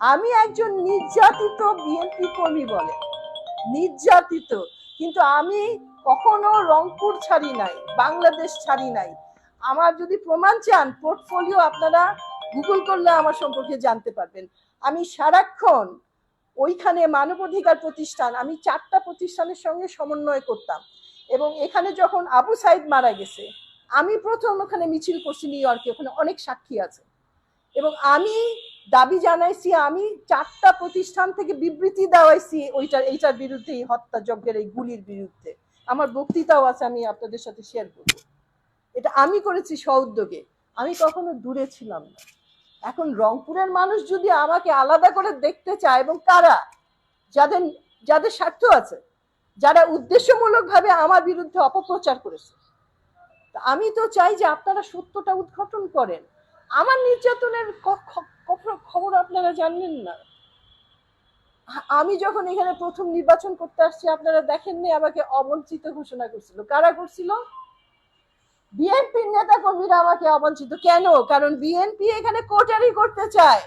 আমি একজন নির্যাতিত বিএনপি কর্মী বলে। নির্যাতিত। কিন্তু আমি কখনো রংপুর ছাড়ি নাই, বাংলাদেশ ছাড়ি নাই। আমার যদি প্রমাণ চান পোর্টফোলিও আপনারা গুগল করলে আমার সম্পর্কে জানতে পারবেন। আমি সারাক্ষণ ওইখানে মানবাধিকার প্রতিষ্ঠান, আমি চারটা প্রতিষ্ঠানের সঙ্গে সমন্বয় করতাম। এবং এখানে যখন আবু সাইদ মারা গেছে, আমি প্রথম ওখানে মিছিল করছি নিউ ইয়র্কে, ওখানে অনেক সাক্ষী আছে। এবং আমি দাবি জানাইছি, আমি চারটা প্রতিষ্ঠান থেকে বিবৃতি দেওয়াইছি ওইটার, এইটার বিরুদ্ধে এই হত্যাযজ্ঞের এই গুলির বিরুদ্ধে। আমার বক্তৃতাও আছে, আমি আপনাদের সাথে শেয়ার করব। এটা আমি করেছি সউদ্যোগে আমি কখনো দূরে ছিলাম না। এখন রংপুরের মানুষ যদি আমাকে আলাদা করে দেখতে চায় এবং কারা যাদের যাদের স্বার্থ আছে, যারা উদ্দেশ্যমূলকভাবে আমার বিরুদ্ধে অপপ্রচার করেছে আমি তো চাই যে আপনারা সত্যটা উদ্ঘাটন করেন। আমার নির্যাতনের খবর আপনারা জানলেন না। আমি যখন এখানে প্রথম নির্বাচন করতে আসছি, আপনারা দেখেননি আমাকে অবঞ্চিত ঘোষণা করছিল। কারা করছিল? বিএনপির নেতা কর্মীরা আমাকে অবঞ্চিত কেন? কারণ বিএনপি এখানে কোটারি করতে চায়।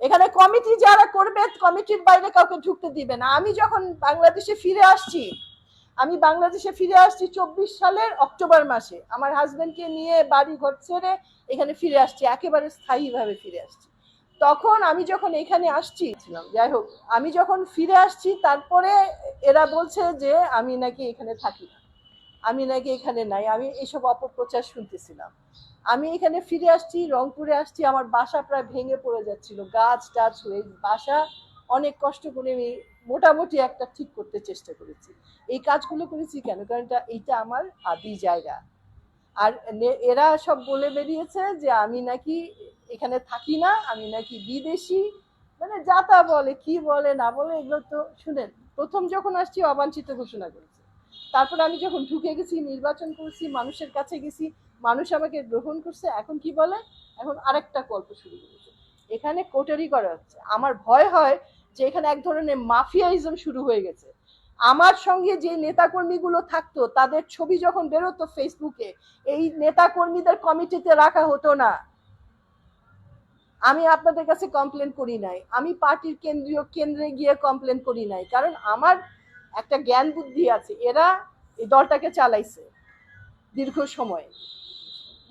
এখানে কমিটি যারা করবে, কমিটির বাইরে কাউকে ঢুকতে দিবে না। আমি যখন বাংলাদেশে ফিরে আসছি, আমি বাংলাদেশে ফিরে আসছি চব্বিশ সালের অক্টোবর মাসে। আমার হাজবেন্ডকে নিয়ে বাড়ি ঘর ছেড়ে এখানে ফিরে আসছি, একেবারে স্থায়ীভাবে ফিরে আসছি। তখন আমি যখন এখানে আসছি, ছিলাম, যাই হোক, আমি যখন ফিরে আসছি, তারপরে এরা বলছে যে আমি নাকি এখানে থাকি না। আমি নাকি এখানে নাই, আমি এইসব অপপ্রচার শুনতেছিলাম। আমি এখানে ফিরে আসছি, রংপুরে আসছি, আমার বাসা প্রায় ভেঙে পড়ে যাচ্ছিল, গাছ টাছ হয়ে বাসা। অনেক কষ্ট করে আমি মোটামুটি একটা ঠিক করতে চেষ্টা করেছি। এই কাজগুলো করেছি কেন? কারণ এটা, এইটা আমার আদি জায়গা। আর এরা সব বলে বেরিয়েছে যে আমি নাকি এখানে থাকি না, আমি নাকি বিদেশি। মানে যা তা বলে, কি বলে, না বলে, এগুলো তো শুনেন। প্রথম যখন আসছি, অবাঞ্ছিত ঘোষণা করেছে। তারপর আমি যখন ঢুকে গেছি, নির্বাচন করছি, মানুষের কাছে গেছি, মানুষ আমাকে গ্রহণ করছে, এখন কি বলে? এখন আরেকটা গল্প শুরু করেছে। এখানে কোটারি করা হচ্ছে। আমার ভয় হয় যে এখানে এক ধরনের মাফিয়াইজম শুরু হয়ে গেছে। আমার সঙ্গে যে নেতাকর্মীগুলো থাকতো, তাদের ছবি যখন বেরোতো ফেসবুকে, এই নেতাকর্মীদের কমিটিতে রাখা হতো না। আমি আপনাদের কাছে কমপ্লেন করি নাই। আমি পার্টির কেন্দ্রীয় কেন্দ্রে গিয়ে কমপ্লেন করি নাই। কারণ আমার একটা জ্ঞান বুদ্ধি আছে, এরা এই দলটাকে চালাইছে দীর্ঘ সময়।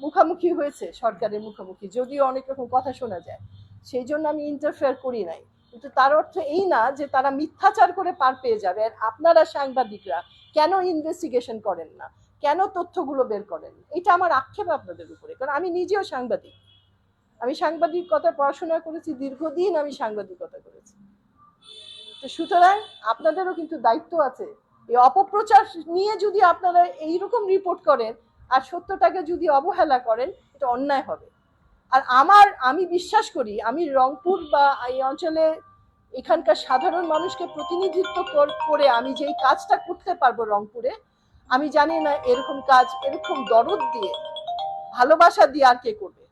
মুখামুখি হয়েছে সরকারের মুখোমুখি, যদিও অনেক রকম কথা শোনা যায়। সেই জন্য আমি ইন্টারফেয়ার করি নাই। কিন্তু তার অর্থ এই না যে তারা মিথ্যাচার করে পার পেয়ে যাবে। আর আপনারা সাংবাদিকরা কেন ইনভেস্টিগেশন করেন না? কেন তথ্যগুলো বের করেন? এটা আমার আক্ষেপ আপনাদের উপরে। কারণ আমি নিজেও সাংবাদিক। আমি সাংবাদিকতা পড়াশোনা করেছি, দীর্ঘদিন আমি সাংবাদিকতা করেছি। তো সুতরাং আপনাদেরও কিন্তু দায়িত্ব আছে। এই অপপ্রচার নিয়ে যদি আপনারা এইরকম রিপোর্ট করেন, আর সত্যটাকে যদি অবহেলা করেন, এটা অন্যায় হবে। আর আমার, আমি বিশ্বাস করি, আমি রংপুর বা এই অঞ্চলে এখানকার সাধারণ মানুষকে প্রতিনিধিত্ব কর- আমি যেই কাজটা করতে পারব রংপুরে, আমি জানি না এরকম কাজ, এরকম দরদ দিয়ে, ভালোবাসা দিয়ে আর কে করবে।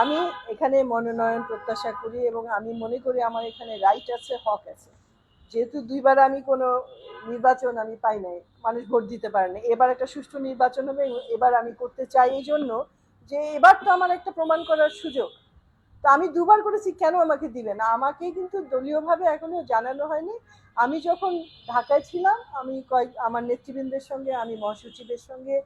আমি এখানে মনোনয়ন প্রত্যাশা করি এবং আমি মনে করি আমার এখানে রাইট আছে, হক আছে। যেহেতু দুইবার আমি কোনো নির্বাচন আমি পাই নাই, মানুষ ভোট দিতে পারে না এবার একটা সুষ্ঠু নির্বাচন হবে এবার আমি করতে চাই এই জন্য যে এবার তো আমার একটা প্রমাণ করার সুযোগ। তা আমি দুবার করেছি, কেন আমাকে দিবে না? আমাকে কিন্তু দলীয়ভাবে এখনও জানানো হয়নি। আমি যখন ঢাকায় ছিলাম, আমি কয়েক, আমার নেতৃবৃন্দের সঙ্গে, আমি মহাসচিবের সঙ্গে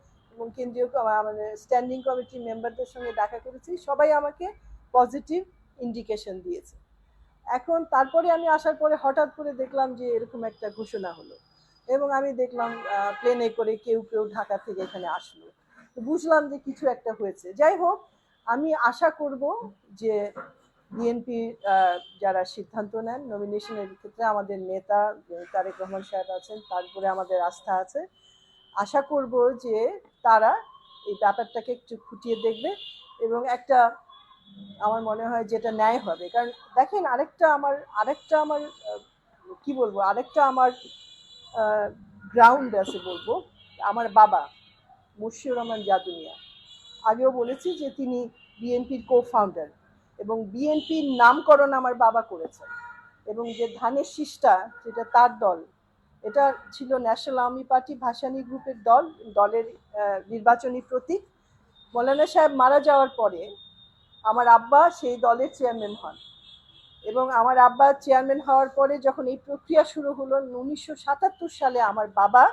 এবং কেন্দ্রীয় আমাদের স্ট্যান্ডিং কমিটি মেম্বারদের সঙ্গে দেখা করেছি। সবাই আমাকে পজিটিভ ইন্ডিকেশন দিয়েছে। এখন তারপরে আমি আসার পরে হঠাৎ করে দেখলাম যে এরকম একটা ঘোষণা হলো এবং আমি দেখলাম প্লেনে করে কেউ কেউ ঢাকা থেকে এখানে আসলো। বুঝলাম যে কিছু একটা হয়েছে। যাই হোক, আমি আশা করব যে বিএনপি যারা সিদ্ধান্ত নেন নমিনেশনের ক্ষেত্রে আমাদের নেতা, তারেক রহমান সাহেব আছেন, তারপরে আমাদের আস্থা আছে। আশা করব যে তারা এই ব্যাপারটাকে একটু খুঁটিয়ে দেখবে এবং একটা আমার মনে হয় যেটা ন্যায় হবে। কারণ দেখেন আরেকটা আমার আরেকটা আমার কি বলব, আরেকটা আমার গ্রাউন্ড আছে বলব, আমার বাবা মুর্শিউর রহমান জাদুনিয়া। আগেও বলেছি যে তিনি বিএনপির কো ফাউন্ডার এবং বিএনপির নামকরণ আমার বাবা করেছেন এবং যে ধানের শীষটা, যেটা তার দল এটা ছিল ন্যাশনাল আর্মি পার্টি ভাসানী গ্রুপের দল, দলের নির্বাচনী প্রতীক। মৌলানা সাহেব মারা যাওয়ার পরে আমার আব্বা সেই দলের চেয়ারম্যান হন এবং আমার আব্বা চেয়ারম্যান হওয়ার পরে যখন এই প্রক্রিয়া শুরু হলো, উনিশশো সাতাত্তর সালে আমার বাবা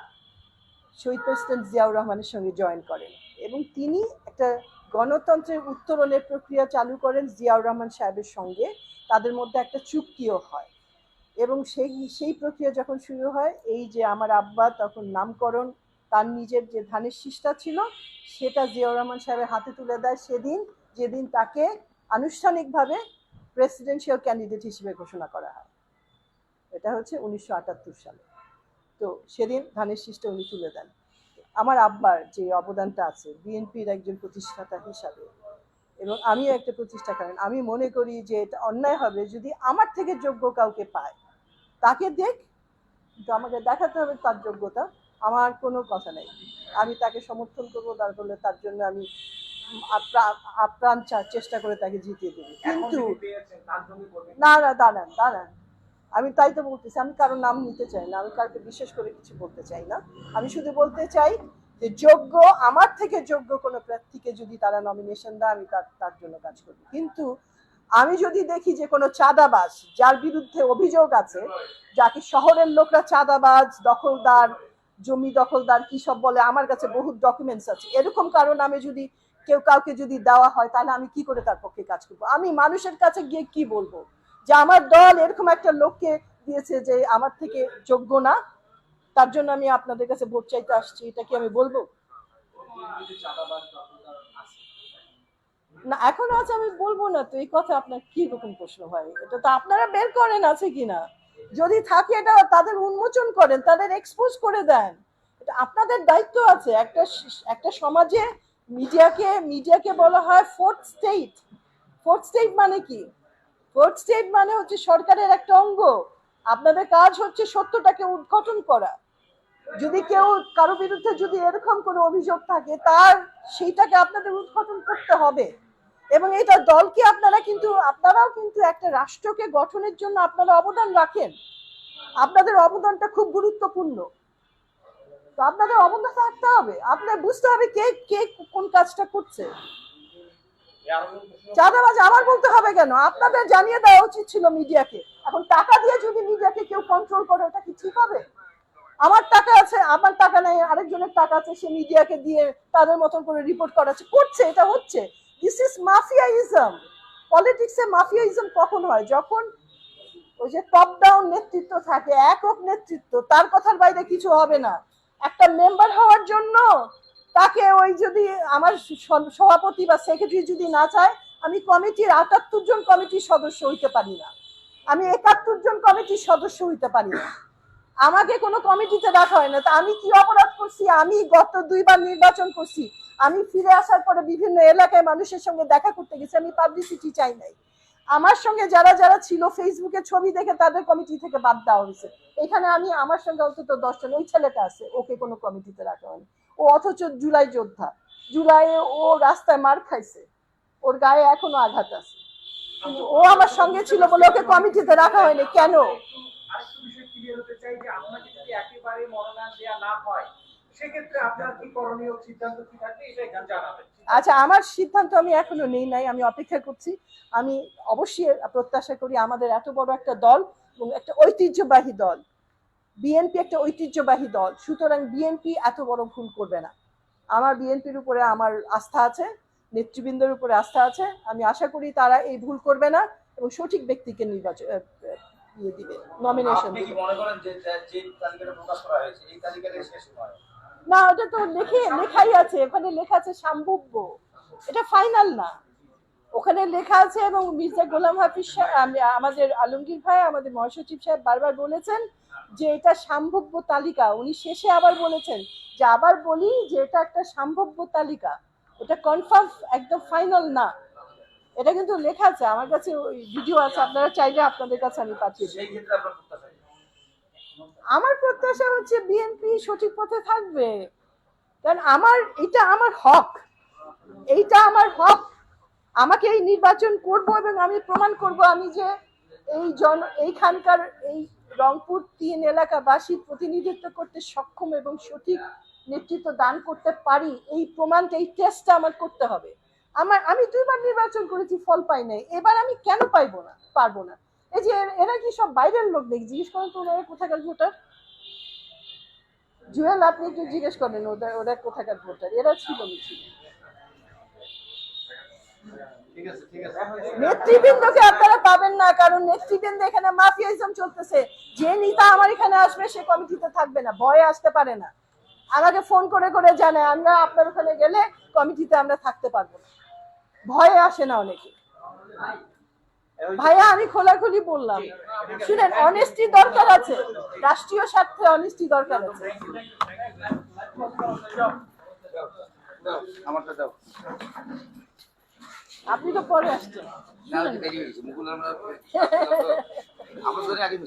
শহীদ প্রেসিডেন্ট জিয়াউর রহমানের সঙ্গে জয়েন করেন এবং তিনি একটা গণতন্ত্রের উত্তরণের প্রক্রিয়া চালু করেন জিয়াউর রহমান সাহেবের সঙ্গে। তাদের মধ্যে একটা চুক্তিও হয়। এবং সেই সেই প্রক্রিয়া যখন শুরু হয়, এই যে আমার আব্বা তখন নামকরণ, তার নিজের যে ধানের শীষটা ছিল, সেটা জিয়াউর রহমান সাহেবের হাতে তুলে দেয় সেদিন, যেদিন তাকে আনুষ্ঠানিকভাবে প্রেসিডেন্সিয়াল ক্যান্ডিডেট হিসেবে ঘোষণা করা হয়। এটা হচ্ছে উনিশশো আটাত্তর সালে। তো সেদিন ধানের শীষটা উনি তুলে দেন। আমার আব্বার যে অবদানটা আছে, বিএনপির একজন প্রতিষ্ঠাতা হিসাবে, এবং আমিও একটা প্রতিষ্ঠা করেন আমি মনে করি যে এটা অন্যায় হবে যদি আমার থেকে যোগ্য কাউকে পায়। তাকে দেখ কিন্তু আমাকে দেখাতে হবে তার যোগ্যতা। আমার কোনো কথা নেই। আমি তাকে সমর্থন করব তার ফলে তার জন্য আমি আপ্রাণ চেষ্টা করে তাকে জিতিয়ে দেবো। কিন্তু না। না দাঁড়ান দাঁড়ান। আমি তাই তো বলতেছি আমি কারোর নাম নিতে চাই না আমি কাউকে বিশেষ করে কিছু বলতে চাই না। আমি শুধু বলতে চাই যে যোগ্য আমার থেকে যোগ্য কোনো প্রার্থীকে যদি তারা নমিনেশন দেয় আমি তার তার জন্য কাজ করব। কিন্তু আমি যদি দেখি যে কোনো চাঁদাবাজ যার বিরুদ্ধে অভিযোগ আছে যাকে শহরের লোকরা চাঁদাবাজ দখলদার জমি দখলদার কি সব বলে আমার কাছে বহুত ডকুমেন্টস আছে। এরকম কারণ আমি যদি কেউ কাউকে যদি দেওয়া হয় তাহলে আমি কি করে তার পক্ষে কাজ করব? আমি মানুষের কাছে গিয়ে কি বলব? যে আমার দল এরকম একটা লোককে দিয়েছে যে আমার থেকে যোগ্য না তার জন্য আমি আপনাদের কাছে ভোট চাইতে আসছি এটা কি আমি বলব? না, এখনও আছে, আমি বলব না, তো এই কথা আপনার কি রকম প্রশ্ন হয় এটা তো আপনারা বের করেন, আছে কিনা যদি থাকে এটা তাদের উন্মোচন করেন, তাদের এক্সপোজ করে দেন। এটা আপনাদের দায়িত্ব আছে, একটা একটা সমাজে মিডিয়াকে মিডিয়াকে বলা হয় ফোর্থ স্টেট ফোর্থ স্টেট মানে কি? ফোর্থ স্টেট মানে হচ্ছে সরকারের একটা অঙ্গ। আপনাদের কাজ হচ্ছে সত্যটাকে উদ্ঘাটন করা। যদি কেউ কারও বিরুদ্ধে যদি এরকম কোনো অভিযোগ থাকে, তার সেইটাকে আপনাদের উদ্ঘাটন করতে হবে। এবং এটা দলকে আপনারা কিন্তু, আপনারাও কিন্তু একটা রাষ্ট্রকে গঠনের জন্য আপনারা অবদান রাখেন। আপনাদের অবদানটা খুব গুরুত্বপূর্ণ। তো আপনাদের অবদান থাকতে হবে। আপনার বুঝতে হবে কে কে কোন কাজটা করছে। চাঁদাবাজ আমার বলতে হবে কেন? আপনাদের জানিয়ে দেওয়া উচিত ছিল মিডিয়াকে। এখন টাকা দিয়ে যদি মিডিয়াকে কেউ কন্ট্রোল করে, ওটা কি ঠিক হবে? আমার টাকা আছে, আমার টাকা নেই, আরেকজনের টাকা আছে, সে মিডিয়াকে দিয়ে তাদের মতন করে রিপোর্ট করাচ্ছে, করছে, এটা হচ্ছে। This is mafiaism. পলিটিক্সে মাফিয়াইজম কখন হয়? যখন ওই যে টপ ডাউন নেতৃত্ব থাকে, একক নেতৃত্ব, তার কথার বাইরে কিছু হবে না। একটা মেম্বার হওয়ার জন্য তাকে ওই যদি আমার সভাপতি বা সেক্রেটারি যদি না চায়, আমি কমিটির আটাত্তর জন কমিটির সদস্য হইতে পারি না। আমি একাত্তর জন কমিটির সদস্য হইতে পারি না। আমাকে কোনো কমিটিতে রাখা হয় না। তা আমি কি অপরাধ করছি? আমি গত দুইবার নির্বাচন করছি। আমি ফিরে আসার পরে বিভিন্ন এলাকায় মানুষের সঙ্গে দেখা করতে গেছি। আমি পাবলিসিটি চাই নাই। আমার সঙ্গে যারা যারা ছিল ফেসবুকে ছবি দেখে তাদের কমিটি থেকে বাদ দেওয়া হয়েছে। এখানে আমি আমার সঙ্গে অন্তত দশজন, ওই ছেলেটা আছে, ওকে কোনো কমিটিতে রাখা হয়নি। ও অথচ জুলাই যোদ্ধা। জুলাইয়ে ও রাস্তায় মার খাইছে। ওর গায়ে এখনও আঘাত আছে। ও আমার সঙ্গে ছিল বলে ওকে কমিটিতে রাখা হয়নি। কেন? ক্লিয়ার হতে চাই যে আপনাকে যদি একেবারে মনোনয়ন দেওয়া না হয়, সেক্ষেত্রে আপনার কি করণীয় সিদ্ধান্ত কি থাকবে এটা এখানে জানাবেন। আচ্ছা আমার সিদ্ধান্ত আমি এখনও নেই নাই, আমি অপেক্ষা করছি। আমি অবশ্যই প্রত্যাশা করি আমাদের এত বড় একটা দল এবং একটা ঐতিহ্যবাহী দল। বিএনপি একটা ঐতিহ্যবাহী দল, সুতরাং বিএনপি এত বড় ভুল করবে না। আমার বিএনপির উপরে আমার আস্থা আছে, নেতৃবৃন্দের উপরে আস্থা আছে। আমি আশা করি তারা এই ভুল করবে না এবং সঠিক ব্যক্তিকে নির্বাচন ইয়ে দিবে নমিনেশন আপনি কি মনে করেন যে যে- তালিকাটা প্রকাশ করা হয়েছে এই তালিকাটাই শেষ নয়? না ওটা তো লেখে লেখাই আছে ওখানে লেখা আছে সম্ভাব্য। এটা ফাইনাল না। ওখানে লেখা আছে এবং মির্জা গোলাম হাফিজ সাহেব আমাদের আলমগীর ভাই আমাদের মহাসচিব সাহেব বারবার বলেছেন যে এটা সম্ভাব্য তালিকা। উনি শেষে আবার বলেছেন যে আবার বলি যে এটা একটা সম্ভাব্য তালিকা। ওটা কনফার্ম একদম ফাইনাল না। এটা কিন্তু লেখা আছে আমার কাছে ওই ভিডিও আছে আপনারা চাইলে আপনাদের কাছে আমি পাঠিয়ে দিই? আমার প্রত্যাশা হচ্ছে বিএনপি সঠিক পথে থাকবে। কারণ আমার এটা আমার হক। এইটা আমার হক। আমাকে এই নির্বাচন করব এবং আমি প্রমাণ করব আমি যে এই জন এইখানকার এই রংপুর তিন এলাকাবাসীর প্রতিনিধিত্ব করতে সক্ষম এবং সঠিক নেতৃত্ব দান করতে পারি এই প্রমাণটা এই টেস্টটা আমার করতে হবে। আমার, আমি দুইবার নির্বাচন করেছি, ফল পাই নাই। এবার আমি কেন পাইবো না? পারব না। এই যে এরা কি সব বাইরের লোক দেখি জিজ্ঞেস করেন তো ওরা কোথাকার ভোটার? জুয়েল, আপনি একটু জিজ্ঞেস করেন ওদের, ওরা কোথাকার ভোটার? এরা ছিল মিছিল নেতৃবৃন্দকে আপনারা পাবেন না, কারণ নেতৃবৃন্দ এখানে মাফিয়াইজম চলতেছে। যে নেতা আমার এখানে আসবে, সে কমিটিতে থাকবে না, ভয়ে আসতে পারে না। আমাকে ফোন করে করে জানায়, আমরা আপনার ওখানে গেলে কমিটিতে আমরা থাকতে পারব না। ভয়ে আসে না অনেকে। ভাইয়া আমি খোলাখুলি বললাম। শুনেন অনেস্টি দরকার আছে। রাষ্ট্রীয় স্বার্থে অনেস্টি দরকার আছে। আপনি তো পরে আসছেন। আমরা আগে